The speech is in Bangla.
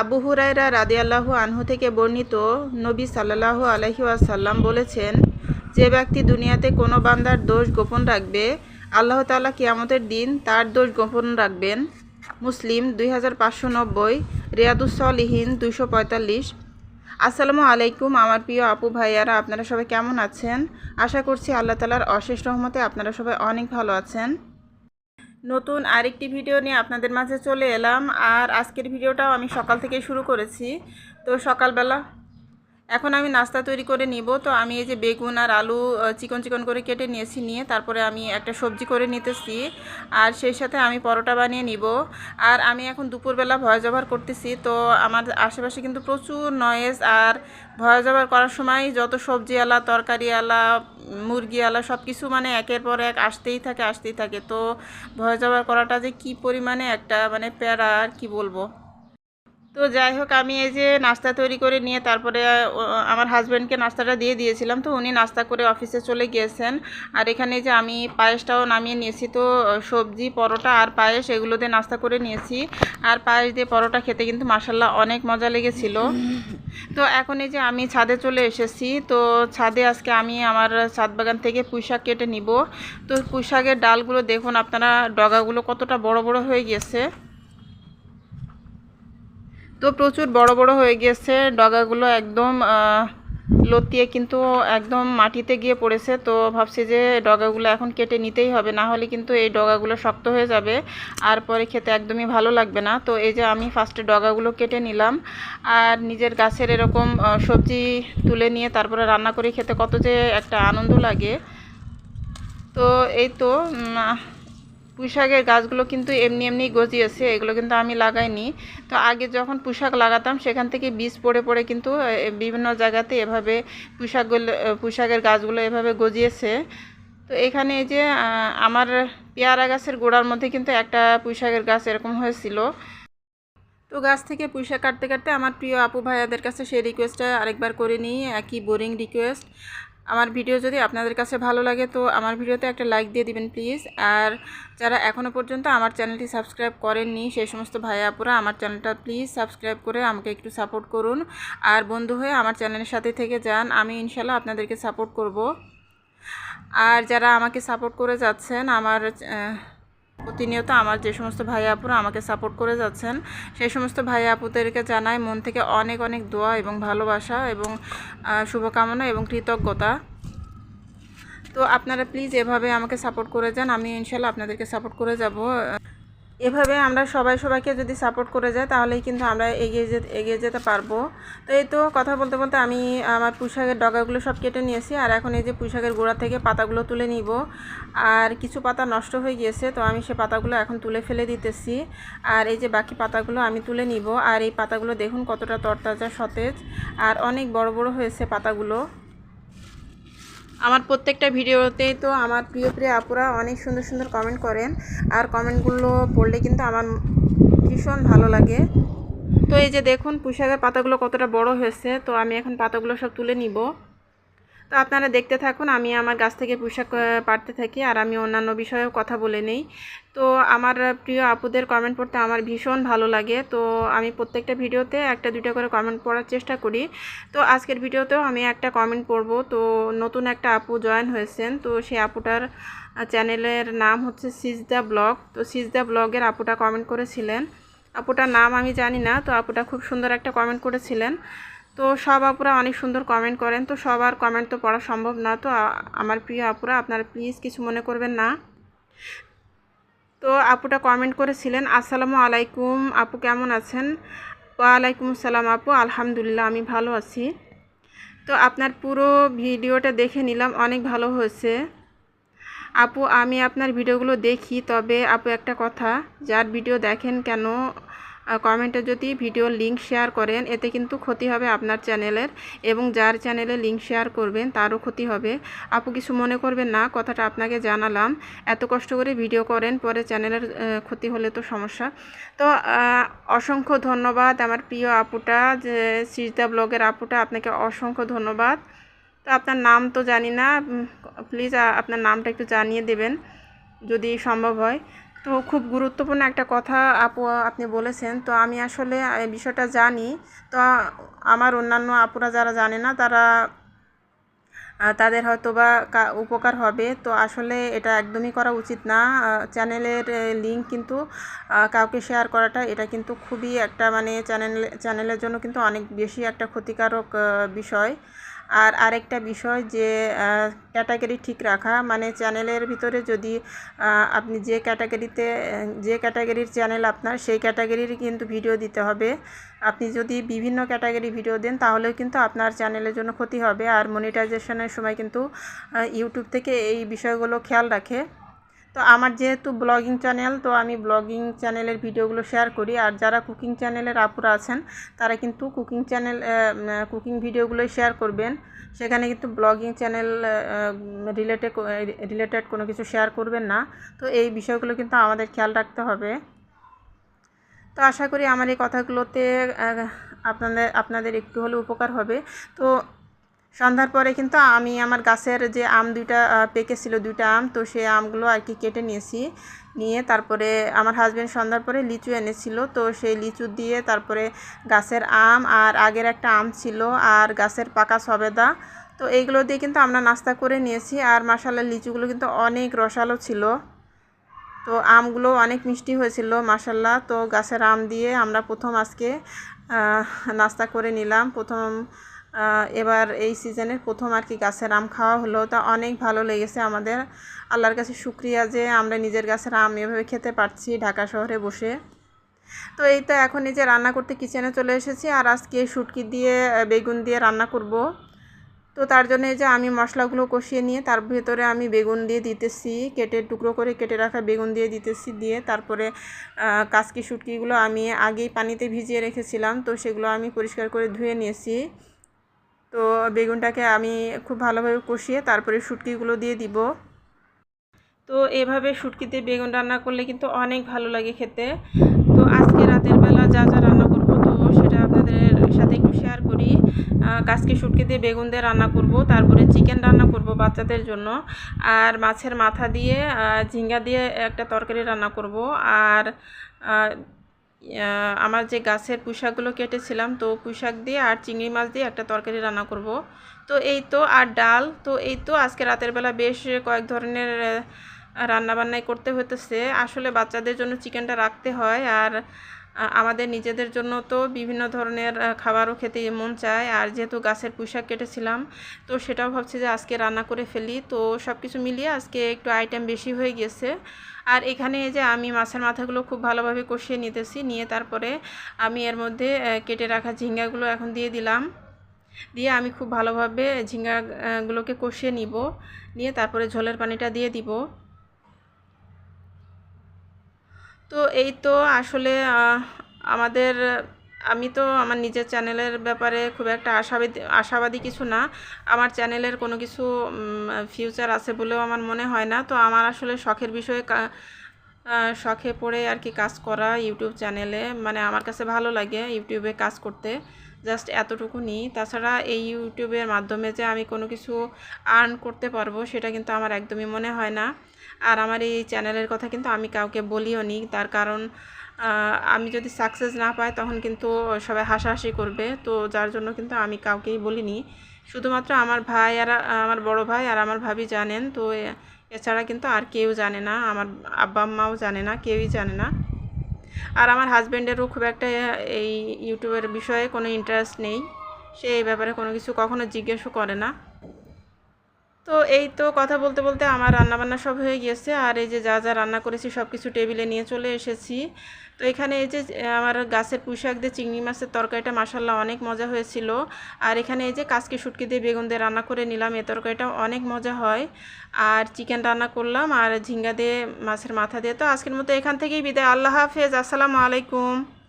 আবু হুরায়রা রাদিয়াল্লাহু আনহু থেকে বর্ণিত নবী সাল্লাল্লাহু আলহি আসাল্লাম বলেছেন, যে ব্যক্তি দুনিয়াতে কোনো বান্দার দোষ গোপন রাখবে, আল্লাহ তাআলা কিয়ামতের দিন তার দোষ গোপন রাখবেন। মুসলিম দুই হাজার পাঁচশো নব্বই রিয়াদুসলিহীন দুইশো পঁয়তাল্লিশ। আসসালামু আলাইকুম আমার প্রিয় আপু ভাইয়ারা, আপনারা সবাই কেমন আছেন? আশা করছি আল্লাহ তালার অশেষ রহমতে আপনারা সবাই অনেক ভালো আছেন। নতুন আরেকটি ভিডিও নিয়ে আপনাদের মাঝে চলে এলাম। আর আজকের ভিডিওটাও আমি সকাল থেকে শুরু করেছি। তো সকালবেলা এখন আমি নাস্তা তৈরি করে নিব। তো আমি এই যে বেগুন আর আলু চিকন চিকন করে কেটে নিয়েছি নিয়ে তারপরে আমি একটা সবজি করে নিতেছি। আর সেই সাথে আমি পরোটা বানিয়ে নিব। আর আমি এখন দুপুরবেলা ভয়েস ওভার করতেছি। তো আমার আশেপাশে কিন্তু প্রচুর নয়েজ আর ভয়েস ওভার করার সময় যত সবজি আলা, তরকারি আলা, মুরগি আলা সব কিছু মানে একের পর এক আসতেই থাকে আসতেই থাকে। তো ভয়েস ওভার করাটা যে কি পরিমাণে একটা মানে প্যারা আর কি বলব? তো যাই হোক, আমি এই যে নাস্তা তৈরি করে নিয়ে তারপরে আমার হাজব্যান্ডকে নাস্তাটা দিয়ে দিয়েছিলাম। তো উনি নাস্তা করে অফিসে চলে গিয়েছেন। আর এখানে যে আমি পায়েসটাও নামিয়ে নিয়েছি, তো সবজি, পরোটা আর পায়েস এগুলো দিয়ে নাস্তা করে নিয়েছি। আর পায়েস দিয়ে পরোটা খেতে কিন্তু মাসাল্লাহ অনেক মজা লেগেছিল। তো এখন এই যে আমি ছাদে চলে এসেছি। তো ছাদে আজকে আমি আমার ছাদ বাগান থেকে পুঁইশাক কেটে নিব। তো পুঁইশাকের ডালগুলো দেখুন, আপনারা ডগাগুলো কতটা বড় বড় হয়ে গিয়েছে। তো প্রচুর বড় বড় হয়ে গিয়েছে। ডগাগুলো একদম লতিয়ে কিন্তু একদম মাটিতে গিয়ে পড়েছে। তো ভাবছি যে ডগাগুলো এখন কেটে নিতেই হবে, না হলে কিন্তু এই ডগাগুলো শক্ত হয়ে যাবে আর পরে খেতে একদমই ভালো লাগবে না। তো এই যে আমি ফার্স্টে ডগাগুলো কেটে নিলাম আর নিজের গাছের এরকম সবজি তুলে নিয়ে তারপরে রান্না করে খেতে কত যে একটা আনন্দ লাগে। তো এই তো পুঁইশাকের গাছগুলো কিন্তু এমনি এমনি গজিয়েছে, এগুলো কিন্তু আমি লাগাইনি। তো আগে যখন পুঁশাক লাগাতাম, সেখান থেকে বীজ পড়ে পড়ে কিন্তু বিভিন্ন জায়গাতে এভাবে পুঁশাকগুলো পুঁশাকের গাছগুলো এভাবে গজিয়েছে। তো এখানে যে আমার পেয়ারা গাছের গোড়ার মধ্যে কিন্তু একটা পুঁইশাকের গাছ এরকম হয়েছিল। তো গাছ থেকে পুঁইশাক কাটতে কাটতে আমার প্রিয় আপু ভাইয়াদের কাছে সেই রিকোয়েস্টটা আরেকবার করে নিই, একই বোরিং রিকোয়েস্ট আমার ভিডিও যদি আপনাদের কাছে ভালো লাগে, তো আমার ভিডিওতে একটা লাইক দিয়ে দিবেন প্লিজ আর যারা এখনও পর্যন্ত আমার চ্যানেলটি সাবস্ক্রাইব করেননি, সেই সমস্ত ভাই আপুরা আমার চ্যানেলটা প্লিজ সাবস্ক্রাইব করে আমাকে একটু সাপোর্ট করুন। আর বন্ধু হয়ে আমার চ্যানেলের সাথে থেকে যান, আমি ইনশাল্লাহ আপনাদেরকে সাপোর্ট করব। আর যারা আমাকে সাপোর্ট করে যাচ্ছেন, আমার প্রতিনিয়ত আমার যে সমস্ত ভাই আপুরা আমাকে সাপোর্ট করে যাচ্ছেন, সেই সমস্ত ভাই আপুদেরকে জানাই মন থেকে অনেক অনেক দোয়া এবং ভালোবাসা এবং শুভকামনা এবং কৃতজ্ঞতা। তো আপনারা প্লিজ এভাবে আমাকে সাপোর্ট করে যান, আমি ইনশাল্লাহ আপনাদেরকে সাপোর্ট করে যাব। এভাবে আমরা সবাই সবাইকে যদি সাপোর্ট করে যাই তাহলেই কিন্তু আমরা এগিয়ে যেতে এগিয়ে যেতে পারব। তো এই তো কথা বলতে বলতে আমি আমার পুঁশাকের ডগাগুলো সব কেটে নিয়েছি, আর এখন এই যে পুঁশাকের গোড়া থেকে পাতাগুলো তুলে নিব। আর কিছু পাতা নষ্ট হয়ে গিয়েছে, তো আমি সে পাতাগুলো এখন তুলে ফেলে দিতেছি। আর এই যে বাকি পাতাগুলো আমি তুলে নিব। আর এই পাতাগুলো দেখুন কতটা তরতাজা সতেজ, আর অনেক বড় বড় হয়েছে পাতাগুলো। আমার প্রত্যেকটা ভিডিওতেই তো আমার প্রিয় প্রিয় আপুরা অনেক সুন্দর সুন্দর কমেন্ট করেন। আর কমেন্টগুলো পড়লে কিন্তু আমার ভীষণ ভালো লাগে। তো এই যে দেখুন পুঁশাকের পাতাগুলো কতটা বড় হয়েছে, তো আমি এখন পাতাগুলো সব তুলে নিব। তো আপনারা দেখতে থাকুন, আমি আমার গাছ থেকে পোশাক পাড়তে থাকি আর আমি অন্যান্য বিষয়েও কথা বলে নেই। তো আমার প্রিয় আপুদের কমেন্ট পড়তে আমার ভীষণ ভালো লাগে। তো আমি প্রত্যেকটা ভিডিওতে একটা, দুইটা করে কমেন্ট পড়ার চেষ্টা করি। তো আজকের ভিডিওতেও আমি একটা কমেন্ট পড়ব। তো নতুন একটা আপু জয়েন হয়েছেন, তো সেই আপুটার চ্যানেলের নাম হচ্ছে সিজদা ব্লগ। তো সিজদা ব্লগের আপুটা কমেন্ট করেছিলেন। আপুটার নাম আমি জানি না, তো আপুটা খুব সুন্দর একটা কমেন্ট করেছিলেন। তো সব আপুরা অনেক সুন্দর কমেন্ট করেন। তো সবার কমেন্ট তো পড়া সম্ভব না। তো আমার প্রিয় আপুরা, আপনারা প্লিজ কিছু মনে করবেন না। তো আপুটা কমেন্ট করেছিলেন, আসসালামু আলাইকুম, আপু কেমন আছেন? ওয়ালাইকুম আসসালাম আপু, আলহামদুলিল্লাহ, আমি ভালো আছি। তো আপনার পুরো ভিডিওটা দেখে নিলাম, অনেক ভালো হয়েছে। আপু, আমি আপনার ভিডিওগুলো দেখি, তবে আপু একটা কথা, যার ভিডিও দেখেন কেন? কমেন্টে যদি ভিডিও লিংক শেয়ার করেন, এতে কিন্তু ক্ষতি হবে আপনার চ্যানেলের এবং যার চ্যানেলে লিংক শেয়ার করবেন, তারও ক্ষতি হবে। আপু কিছু মনে করবেন না, কথাটা আপনাকে জানালাম। এত কষ্ট করে ভিডিও করেন, পরে চ্যানেলের ক্ষতি হলে তো সমস্যা। তো অসংখ্য ধন্যবাদ আমার প্রিয় আপুটা, যে সিজদা ব্লগের আপুটা, আপনাকে অসংখ্য ধন্যবাদ। তো আপনার নাম তো জানি না প্লিজ আপনার নামটা একটু জানিয়ে দেবেন, যদি সম্ভব হয়। তো খুব গুরুত্বপূর্ণ একটা কথা আপু, আপনি বলেছেন। তো আমি আসলে বিষয়টা জানি। তো আমার অন্যান্য আপুরা যারা জানে না, তারা তাদের হয়তো বা উপকার হবে। তো আসলে এটা একদমই করা উচিত না। চ্যানেলের লিঙ্ক কিন্তু কাউকে শেয়ার করাটা, এটা কিন্তু খুবই একটা মানে চ্যানেল, চ্যানেলের জন্য কিন্তু অনেক বেশি একটা ক্ষতিকারক বিষয়। আর আরেকটা বিষয় যে ক্যাটাগরি ঠিক রাখা মানে চ্যানেলের ভিতরে যদি আপনি যে ক্যাটাগরিতে যে ক্যাটাগরির চ্যানেল আপনার, সেই ক্যাটাগরির কিন্তু ভিডিও দিতে হবে। আপনি যদি বিভিন্ন ক্যাটাগরি ভিডিও দেন, তাহলেও কিন্তু আপনার চ্যানেলের জন্য ক্ষতি হবে। আর মনিটাইজেশনের সময় কিন্তু ইউটিউব থেকে এই বিষয়গুলো খেয়াল রাখে। তো আমার যেহেতু ব্লগিং চ্যানেল, তো আমি ব্লগিং চ্যানেলের ভিডিওগুলো শেয়ার করি। আর যারা কুকিং চ্যানেলের আপুরা আছেন, তারা কিন্তু কুকিং চ্যানেল কুকিং ভিডিওগুলোই শেয়ার করবেন। সেখানে কিন্তু ব্লগিং চ্যানেল রিলেটেড রিলেটেড কোনো কিছু শেয়ার করবেন না। তো এই বিষয়গুলো কিন্তু আমাদের খেয়াল রাখতে হবে। তো আশা করি আমার এই কথাগুলোতে আপনাদের আপনাদের একটু হলেও উপকার হবে। তো সন্ধ্যার পরে কিন্তু আমি আমার গাছের যে আম দুইটা পেকেছিল দুইটা আম, তো সেই আমগুলো আর কি কেটে নিয়েছি। নিয়ে তারপরে আমার হাজব্যান্ড সন্ধ্যার পরে লিচু এনেছিল, তো সেই লিচু দিয়ে তারপরে গাছের আম আর আগের একটা আম ছিল আর গাছের পাকা সবেদা, তো এইগুলো দিয়ে কিন্তু আমরা নাস্তা করে নিয়েছি। আর মাসাল্লাহ লিচুগুলো কিন্তু অনেক রসালো ছিল। তো আমগুলো অনেক মিষ্টি হয়েছিল মাসাল্লাহ তো গাছের আম দিয়ে আমরা প্রথম আজকে নাস্তা করে নিলাম। প্রথম এবার এই সিজনের প্রথম আর কি গাছের আম খাওয়া হলো। তা অনেক ভালো লেগেছে আমাদের। আল্লাহর কাছে শুক্রিয়া যে আমরা নিজের গাছের আম এভাবে খেতে পারছি ঢাকা শহরে বসে। তো এই তো এখন এই যে রান্না করতে কিচেনে চলে এসেছি আর আজকে শুটকি দিয়ে বেগুন দিয়ে রান্না করব। তো তার জন্য এই যে আমি মশলাগুলো কষিয়ে নিয়ে তার ভেতরে আমি বেগুন দিয়ে দিতেছি, কেটে টুকরো করে কেটে রাখা বেগুন দিয়ে দিতেছি দিয়ে তারপরে কাসকি শুটকিগুলো আমি আগেই পানিতে ভিজিয়ে রেখেছিলাম। তো সেগুলো আমি পরিষ্কার করে ধুয়ে নিয়েছি। তো বেগুনটাকে আমি খুব ভালোভাবে কষিয়ে তারপরে শুটকিগুলো দিয়ে দিব। তো এভাবে শুটকিতে বেগুন রান্না করলে কিন্তু অনেক ভালো লাগে খেতে। তো আজকে রাতের বেলা যা যা রান্না করব তো সেটা আপনাদের সাথে একটু শেয়ার করি। কাজকে শুটকি দিয়ে বেগুন দিয়ে রান্না করব, তারপরে চিকেন রান্না করব বাচ্চাদের জন্য। আর মাছের মাথা দিয়ে ঝিঙ্গা দিয়ে একটা তরকারি রান্না করব। আর আমার যে গাছের পুঁইশাকগুলো কেটেছিলাম, তো পুঁইশাক দিয়ে আর চিংড়ি মাছ দিয়ে একটা তরকারি রান্না করব। তো এই তো আর ডাল, তো এই তো আজকে রাতের বেলা বেশ কয়েক ধরনের রান্না বান্নাই করতে হতেছে আসলে বাচ্চাদের জন্য চিকেনটা রাখতে হয় আর আমাদের নিজেদের জন্য তো বিভিন্ন ধরনের খাবারও খেতে মন চায়। আর যেহেতু গাছের পুঁইশাক কেটেছিলাম, তো সেটাও ভাবছি যে আজকে রান্না করে ফেলি। তো সব কিছু মিলিয়ে আজকে একটু আইটেম বেশি হয়ে গেছে আর এখানে যে আমি মাছের মাথাগুলো খুব ভালোভাবে কষিয়ে নিতেছি, নিয়ে তারপরে আমি এর মধ্যে কেটে রাখা ঝিঙ্গাগুলো এখন দিয়ে দিলাম। দিয়ে আমি খুব ভালোভাবে ঝিঙ্গাগুলোকে কষিয়ে নিব। নিয়ে তারপরে ঝোলের পানিটা দিয়ে দিব। তো এই তো আসলে আমাদের, আমি তো আমার নিজের চ্যানেলের ব্যাপারে খুব একটা আশাবাদী আশাবাদী কিছু না। আমার চ্যানেলের কোনো কিছু ফিউচার আছে বলেও আমার মনে হয় না। তো আমার আসলে শখের বিষয়ে শখে পড়ে আর কি কাজ করা ইউটিউব চ্যানেলে। মানে আমার কাছে ভালো লাগে ইউটিউবে কাজ করতে। জাস্ট এতটুকুনি তাছাড়া এই ইউটিউবের মাধ্যমে যে আমি কোনো কিছু আর্ন করতে পারব, সেটা কিন্তু আমার একদমই মনে হয় না। আর আমার এই চ্যানেলের কথা কিন্তু আমি কাউকে বলিও নি। তার কারণ আমি যদি সাকসেস না পাই, তখন কিন্তু সবাই হাসাহাসি করবে। তো যার জন্য কিন্তু আমি কাউকেই বলিনি। শুধুমাত্র আমার ভাই আর, আমার বড় ভাই আর আমার ভাবি জানেন। তো এছাড়া কিন্তু আর কেউ জানে না। আমার আব্বা আম্মাও জানে না, কেউই জানে না। আর আমার হাজব্যান্ডেরও খুব একটা এই ইউটিউবের বিষয়ে কোনো ইন্টারেস্ট নেই। সে এই ব্যাপারে কোনো কিছু কখনো জিজ্ঞেসও করে না। তো এই তো কথা বলতে বলতে আমার রান্নাবান্না সব হয়ে গিয়েছে, আর এই যে যা যা রান্না করেছি সব কিছু টেবিলে নিয়ে চলে এসেছি। তো এখানে এই যে, আমার গাছের পুঁইশাক দিয়ে চিংড়ি মাছের তরকারিটা মাসাল্লাহ অনেক মজা হয়েছিল। আর এখানে এই যে কাজকে শুটকি দিয়ে বেগুন দিয়ে রান্না করে নিলাম, এ তরকারিটা অনেক মজা হয়। আর চিকেন রান্না করলাম, আর ঝিঙ্গা দিয়ে মাছের মাথা দিয়ে। তো আজকের মতো এখান থেকেই বিদায়, আল্লাহ হাফেজ, আসসালামু আলাইকুম।